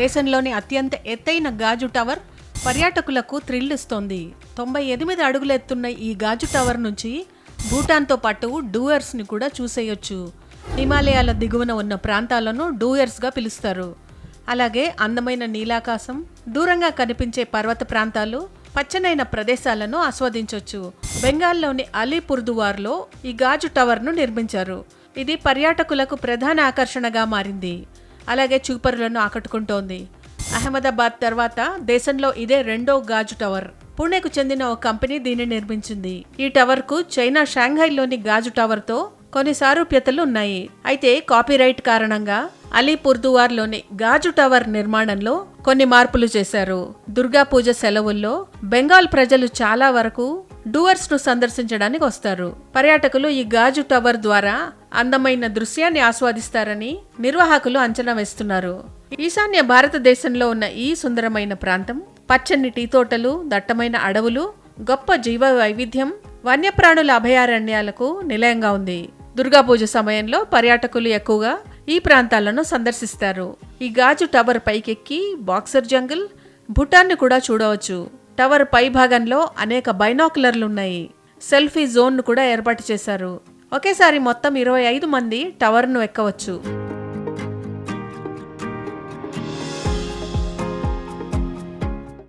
దేశంలోని అత్యంత ఎత్తైన గాజు టవర్ పర్యాటకులకు థ్రిల్ ఇస్తోంది. తొంభై ఎనిమిది అడుగులెత్తున్న ఈ గాజు టవర్ నుంచి భూటాన్తో పాటు డూయర్స్ని కూడా చూసేయొచ్చు. హిమాలయాల దిగువన ఉన్న ప్రాంతాలను డూయర్స్గా పిలుస్తారు. అలాగే అందమైన నీలాకాశం దూరంగా కనిపించే పర్వత ప్రాంతాలు పచ్చనైన ప్రదేశాలను ఆస్వాదించవచ్చు బెంగాల్లోని అలీపుర్దువార్లో ఈ గాజు టవర్ను నిర్మించారు. ఇది పర్యాటకులకు ప్రధాన ఆకర్షణగా మారింది. అలాగే చూపరులను ఆకట్టుకుంటోంది. అహ్మదాబాద్ తర్వాత దేశంలో ఇదే రెండో గాజు టవర్. పుణెకు చెందిన ఓ కంపెనీ దీన్ని నిర్మించింది. ఈ టవర్కు చైనా షాంఘైలోని గాజు టవర్తో కొన్ని సారూప్యతలు ఉన్నాయి. అయితే కాపీరైట్ కారణంగా అలీపుర్దువార్లోని గాజు టవర్ నిర్మాణంలో కొన్ని మార్పులు చేశారు. దుర్గా పూజ సెలవుల్లో బెంగాల్ ప్రజలు చాలా వరకు డూవర్స్ను సందర్శించడానికి వస్తారు. పర్యాటకులు ఈ గాజు టవర్ ద్వారా అందమైన దృశ్యాన్ని ఆస్వాదిస్తారని నిర్వాహకులు అంచనా వేస్తున్నారు. ఈశాన్య భారతదేశంలో ఉన్న ఈ సుందరమైన ప్రాంతం పచ్చని టీ తోటలు దట్టమైన అడవులు గొప్ప జీవ వైవిధ్యం వన్యప్రాణుల అభయారణ్యాలకు నిలయంగా ఉంది. దుర్గాపూజ సమయంలో పర్యాటకులు ఎక్కువగా ఈ ప్రాంతాలను సందర్శిస్తారు. ఈ గాజు టవర్ పైకెక్కి బాక్సర్ జంగిల్ భూటాన్ని కూడా చూడవచ్చు. టవర్ పై భాగంలో అనేక బైనాకులర్లు ఉన్నాయి సెల్ఫీ జోన్ను కూడా ఏర్పాటు చేశారు. ఒకేసారి మొత్తం ఇరవై ఐదు మంది టవర్ను ఎక్కవచ్చు.